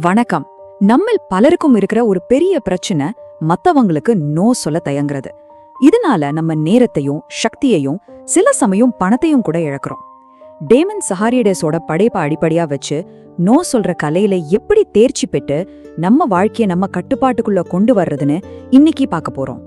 வணக்கம். நம்மில் பலருக்கும் இருக்கிற ஒரு பெரிய பிரச்சனை மத்தவங்களுக்கு நோ சொல்ல தயங்குறது. இதனால நம்ம நேரத்தையும் சக்தியையும் சில சமயம் பணத்தையும் கூட இழக்கிறோம். டேமன் சஹாரியடேஸோட படைப்பை அடிப்படையா வச்சு நோ சொல்ற கலையில எப்படி தேர்ச்சி பெற்று நம்ம வாழ்க்கைய நம்ம கட்டுப்பாட்டுக்குள்ள கொண்டு வர்றதுன்னு இன்னைக்கு பார்க்க போறோம்.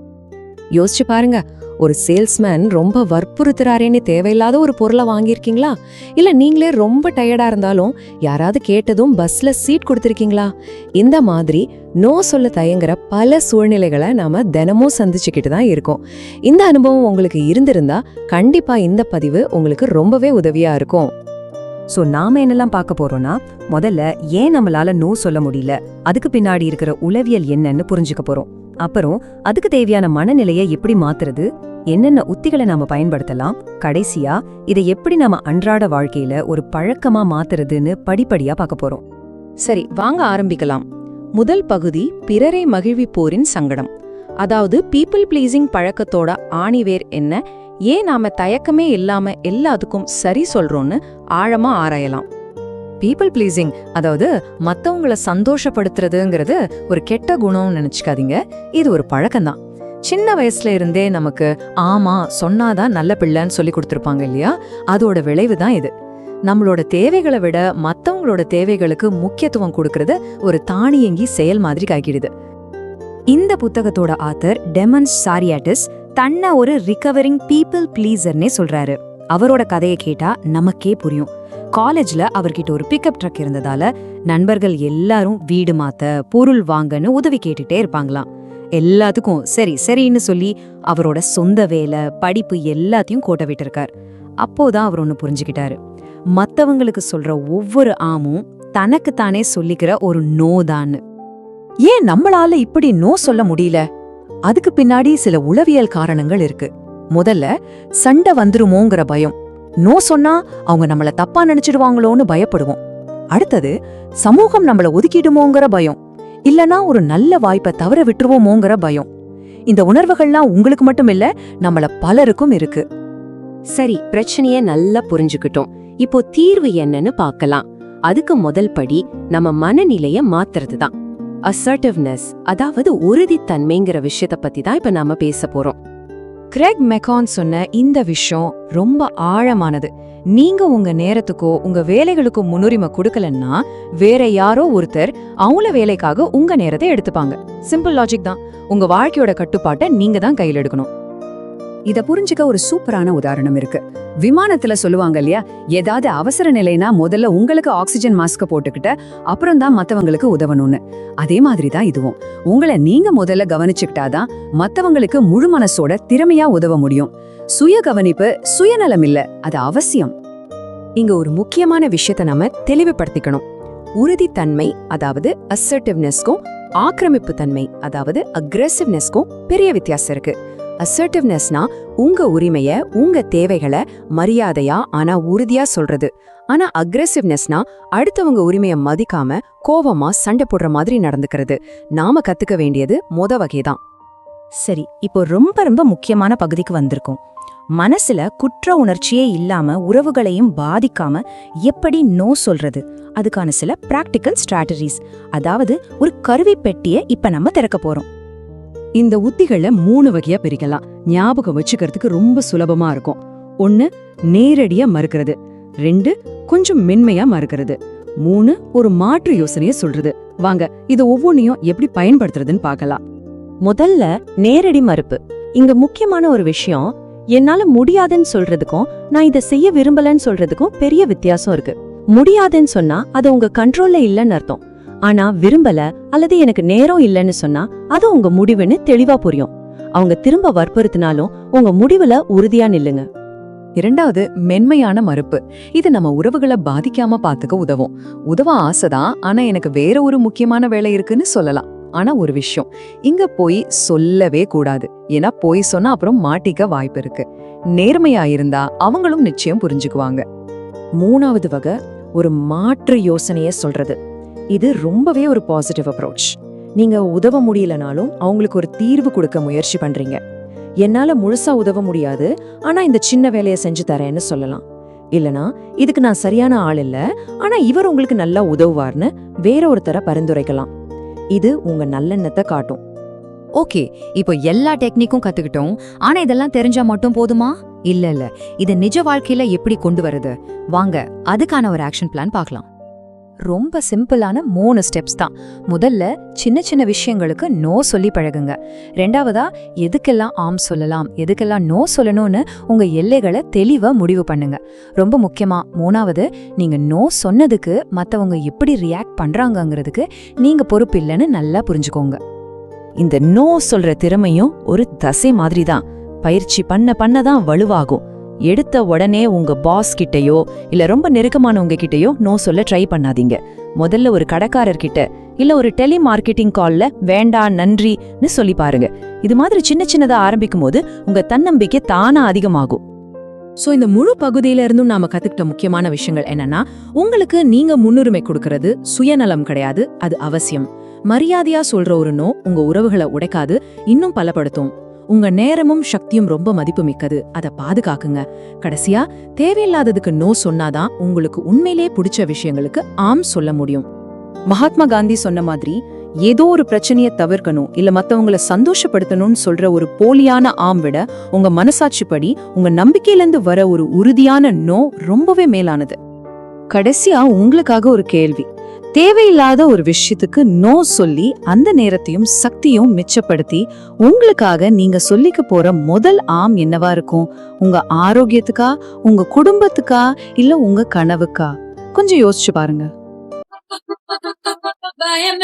யோசிச்சு பாருங்க. ஒரு சேல்ஸ்மேன் ரொம்ப வற்புறுத்துறாரேன்னு தேவையில்லாத ஒரு பொருளை வாங்கியிருக்கீங்களா? இல்ல நீங்களே ரொம்ப டயர்டா இருந்தாலும் யாராவது கேட்டதும் பஸ்ல சீட் கொடுத்துருக்கீங்களா? இந்த மாதிரி நோ சொல்ல தயங்குற பல சூழ்நிலைகளை நாம தினமும் சந்திச்சுக்கிட்டு தான் இருக்கோம். இந்த அனுபவம் உங்களுக்கு இருந்திருந்தா கண்டிப்பா இந்த பதிவு உங்களுக்கு ரொம்பவே உதவியா இருக்கும். சோ நாம என்னெல்லாம் பார்க்க போறோம்னா முதல்ல ஏன் நம்மளால நோ சொல்ல முடியல? அதுக்கு பின்னாடி இருக்கிற உளவியல் என்னன்னு புரிஞ்சுக்க போறோம். அப்புறம் அதுக்கு தேவையான மனநிலையை எப்படி மாத்துறது? என்னென்ன உத்திகளை நாம பயன்படுத்தலாம்? கடைசியா இதை எப்படி நாம அன்றாட வாழ்க்கையில ஒரு பழக்கமா மாத்துறதுன்னு படிப்படியா பார்க்க போறோம். சரி வாங்க ஆரம்பிக்கலாம். முதல் பகுதி பிறரை மகிழ்விப்போரின் சங்கடம். அதாவது பீப்புள் பிளீசிங் பழக்கத்தோட ஆணிவேர் என்ன? ஏன் நாம தயக்கமே இல்லாம எல்லாத்துக்கும் சரி சொல்றோம்னு ஆழமா ஆராயலாம். பீப்புள் ப்ளீசிங் அதாவது மத்தவங்கள சந்தோஷப்படுத்துறதுங்கிறது ஒரு கெட்ட குணம்னு நினச்சிக்காதீங்க. இது ஒரு பழக்கம்தான். சின்ன வயசுல இருந்தே நமக்கு ஆமா சொன்னாதான் நல்ல பிள்ளைன்னு சொல்லி கொடுத்துருப்பாங்க இல்லையா? அதோட விளைவு தான் இது. நம்மளோட தேவைகளை விட மத்தவங்களோட தேவைகளுக்கு முக்கியத்துவம் கொடுக்கறது ஒரு தானியங்கி செயல் மாதிரி காய்க்கிடுது. இந்த புத்தகத்தோட ஆத்தர் டெமன்ஸ் சாரியாட்டிஸ் தன்னை ஒரு ரிகவரிங் பீப்புள் ப்ளீசர்னே சொல்றாரு. அவரோட கதையை கேட்டா நமக்கே புரியும். காலேஜ்ல அவர்கிட்ட ஒரு பிக்கப் ட்ரக் இருந்ததால நண்பர்கள் எல்லாரும் வீடு மாத்த பொருள் வாங்கன்னு உதவி கேட்டுட்டே இருப்பாங்களாம். எல்லாத்துக்கும் சரி சரின்னு சொல்லி அவரோட சொந்த வேலை படிப்பு எல்லாத்தையும் கோட்டை விட்டிருக்கார். அப்போதான் அவர் ஒன்னு புரிஞ்சுக்கிட்டாரு. மத்தவங்களுக்கு சொல்ற ஒவ்வொரு ஆமும் தனக்குத்தானே சொல்லிக்கிற ஒரு நோ தான்னு ஏன் நம்மளால இப்படி நோ சொல்ல முடியல? அதுக்கு பின்னாடி சில உளவியல் காரணங்கள் இருக்கு. முதல்ல சண்டை வந்துருமோங்கிற பயம். நோ சொன்னா அவங்க நம்மள தப்பா நினைச்சிடுவாங்களோன்னு பயப்படுவோம். அடுத்தது சமூகம் நம்மள ஒதுக்கிடுமோங்கிற பயம். இல்லனா ஒரு நல்ல வாய்ப்பை தவற விட்டுருவோமோங்கிற பயம். இந்த உணர்வுகள்லாம் உங்களுக்கு மட்டும் இல்ல நம்மள பலருக்கும் இருக்கு. சரி பிரச்சனைய நல்லா புரிஞ்சுக்கிட்டோம். இப்போ தீர்வு என்னன்னு பார்க்கலாம். அதுக்கு முதல் படி நம்ம மனநிலைய மாத்துறது தான் அசர்டிவ்னஸ் அதாவது உறுதித்தன்மைங்கிற விஷயத்த பத்தி தான் இப்ப நாம பேச போறோம். கிரெக் மெக்கான் சொன்ன இந்த விஷயம் ரொம்ப ஆழமானது. நீங்க உங்க நேரத்துக்கோ உங்க வேலைகளுக்கோ முன்னுரிமை கொடுக்கலன்னா வேற யாரோ ஒருத்தர் அவங்கள வேலைக்காக உங்க நேரத்தை எடுத்துப்பாங்க. சிம்பிள் லாஜிக் தான். உங்க வாழ்க்கையோட கட்டுப்பாட்டை நீங்க தான் கையில் எடுக்கணும். இத புரிஞ்சுக்க ஒரு சூப்பரான உதாரணம் இருக்கு. விமானத்துல சொல்லுவாங்க இல்லையா? ஏதாவது அவசர நிலைனா முதல்ல உங்களுக்கு ஆக்சிஜன் மாஸ்க போட்டுக்கிட்ட அப்புறம் தான் மத்தவங்களுக்கு உதவணும்னு. அதே மாதிரி தான் இதுவும். உங்களை நீங்க முதல்ல கவனிச்சுக்கிட்டாதான் மத்தவங்களுக்கு முழு மனசோட திறமையா உதவ முடியும். சுய கவனிப்பு சுயநலம் இல்ல அது அவசியம். இங்க ஒரு முக்கியமான விஷயத்த நாம தெளிவுபடுத்திக்கணும். உறுதித்தன்மை அதாவது அசர்டிவ்னஸ்க்கும் ஆக்கிரமிப்பு தன்மை அதாவது அக்ரெசிவ்னஸ்க்கும் பெரிய வித்தியாசம் இருக்கு. அசர்டிவ்னஸ்னா உங்க உரிமைய உங்க தேவைகளை மரியாதையா ஆனா உறுதியா சொல்றது. ஆனா அக்ரெசிவ்னஸ்னா அடுத்தவங்க உரிமையை மதிக்காம கோவமா சண்டை போடுற மாதிரி நடந்துக்கிறது. நாம கத்துக்க வேண்டியது மொத வகைதான். சரி இப்போ ரொம்ப ரொம்ப முக்கியமான பகுதிக்கு வந்திருக்கோம். மனசுல குற்ற உணர்ச்சியே இல்லாம உறவுகளையும் பாதிக்காம எப்படி நோ சொல்றது? அதுக்கான சில பிராக்டிக்கல் ஸ்ட்ராட்டஜிஸ் அதாவது ஒரு கருவி பெட்டியை இப்ப நம்ம திறக்க போறோம். இந்த உத்திகளை மூணு வகையா பிரிக்கலாம். ஞாபகம் வச்சுக்கிறதுக்கு ரொம்ப சுலபமா இருக்கும். ஒன்னு நேரடியா மறுக்கிறது. ரெண்டு கொஞ்சம் மென்மையா மறுக்கிறது. மூணு ஒரு மாற்று யோசனைய சொல்றது. வாங்க இத ஒவ்வொன்னையும் எப்படி பயன்படுத்துறதுன்னு பார்க்கலாம். முதல்ல நேரடி மறுப்பு. இங்க முக்கியமான ஒரு விஷயம் என்னால முடியாதுன்னு சொல்றதுக்கும் நான் இதை செய்ய விரும்பலன்னு சொல்றதுக்கும் பெரிய வித்தியாசம் இருக்கு. முடியாதுன்னு சொன்னா அது உங்க கண்ட்ரோல்ல இல்லைன்னு அர்த்தம். ஆனா விரும்பல அல்லது எனக்கு நேரம் இல்லைன்னு சொன்னா அது உங்க முடிவுன்னு தெளிவா புரியும். அவங்க திரும்ப வற்புறுத்தினாலும் உங்க முடிவுல உறுதியா நில்லுங்க. இரண்டாவது மென்மையான மறுப்பு. இது நம்ம உறவுகளை பாதிக்காம பாத்துக்க உதவும். உதவ ஆசைதான் ஆனா எனக்கு வேற ஒரு முக்கியமான வேலை இருக்குன்னு சொல்லலாம். ஆனா ஒரு விஷயம் இங்க போய் சொல்லவே கூடாது. ஏன்னா போய் சொன்னா அப்புறம் மாட்டிக்க வாய்ப்பு இருக்கு. நேர்மையா இருந்தா அவங்களும் நிச்சயம் புரிஞ்சுக்குவாங்க. மூணாவது வகை ஒரு மாற்று யோசனைய சொல்றது. இது ரொம்பவே ஒரு பாசிட்டிவ் அப்ரோச் நீங்க உதவ முடியலனாலும் அவங்களுக்கு ஒரு தீர்வு கொடுக்க முயற்சி பண்றீங்க. என்னால முழுசா உதவ முடியாது ஆனா இந்த சின்ன வேலையை செஞ்சு தரேன்னு சொல்லலாம். இல்லனா இதுக்கு நான் சரியான ஆள் இல்ல ஆனா இவர் உங்களுக்கு நல்லா உதவுவார்னு வேற ஒருத்தர பரிந்துரைக்கலாம். இது உங்க நல்லெண்ணத்தை காட்டும். ஓகே இப்போ எல்லா டெக்னிக்கும் கத்துக்கிட்டோம். ஆனா இதெல்லாம் தெரிஞ்சா மட்டும் போதுமா? இல்ல இல்ல. இதை நிஜ வாழ்க்கையில எப்படி கொண்டு வருது வாங்க அதுக்கான ஒரு ஆக்ஷன் பிளான் பார்க்கலாம். ரொம்ப சிம்பிளான மூணு ஸ்டெப்ஸ் தான். முதல்ல சின்ன சின்ன விஷயங்களுக்கு நோ சொல்லி பழகுங்க. ரெண்டாவதா எதுக்கெல்லாம் ஆம் சொல்லலாம் எதுக்கெல்லாம் நோ சொல்லணும்னு உங்க எல்லைகளை தெளிவா முடிவு பண்ணுங்க. ரொம்ப முக்கியமா மூணாவது நீங்க நோ சொன்னதுக்கு மற்றவங்க எப்படி ரியாக்ட் பண்றாங்கங்கிறதுக்கு நீங்க பொறுப்பு இல்லைன்னு நல்லா புரிஞ்சுக்கோங்க. இந்த நோ சொல்ற திறமையும் ஒரு தசை மாதிரி தான். பயிற்சி பண்ண பண்ண தான் வலுவாகும். எடுத்த உடனே உங்க பாஸ் கிட்டயோ இல்ல ரொம்ப நெருக்கமானவங்க கிட்டயோ நோ சொல்ல ட்ரை பண்ணாதீங்க. முதல்ல ஒரு கடைக்காரர் கிட்ட இல்ல ஒரு டெலி மார்க்கெட்டிங் கால்ல வேண்டாம் நன்றின்னு சொல்லி பாருங்க. இது மாதிரி சின்ன சின்னதா ஆரம்பிக்கும் போது உங்க தன்னம்பிக்கை தானா அதிகமாகும். சோ இந்த முழு பகுதியில இருந்தும் நாம கத்துக்கிட்ட முக்கியமான விஷயங்கள் என்னன்னா உங்களுக்கு நீங்க முன்னுரிமை கொடுக்கறது சுயநலம் கிடையாது அது அவசியம். மரியாதையா சொல்ற ஒரு நோ உங்க உறவுகளை உடைக்காது இன்னும் பலப்படுத்தும். உங்க நேரமும் சக்தியும் ரொம்ப மதிப்புமிக்கது. அதை பாதுகாக்குங்க. கடைசியா தேவையில்லாததுக்கு நோ சொன்னாதான் உங்களுக்கு உண்மையிலே பிடிச்ச விஷயங்களுக்கு ஆம் சொல்ல முடியும். மகாத்மா காந்தி சொன்ன மாதிரி ஏதோ ஒரு பிரச்சனையை தவிர்க்கணும் இல்ல மத்தவங்கள சந்தோஷப்படுத்தணும்னு சொல்ற ஒரு போலியான ஆம் விட உங்க மனசாட்சிப்படி உங்க நம்பிக்கையிலிருந்து வர ஒரு உறுதியான நோ ரொம்பவே மேலானது. கடைசியா உங்களுக்காக ஒரு கேள்வி. தேவையில்லாத ஒரு விஷயத்துக்கு நோ சொல்லி அந்த நேரத்தையும் சக்தியும் மிச்சப்படுத்தி உங்களுக்காக நீங்க சொல்லிக்க போற முதல் ஆம் என்னவா இருக்கும் உங்க ஆரோக்கியத்துக்கா உங்க குடும்பத்துக்கா இல்ல உங்க கனவுக்கா கொஞ்சம் யோசிச்சு பாருங்க பயம்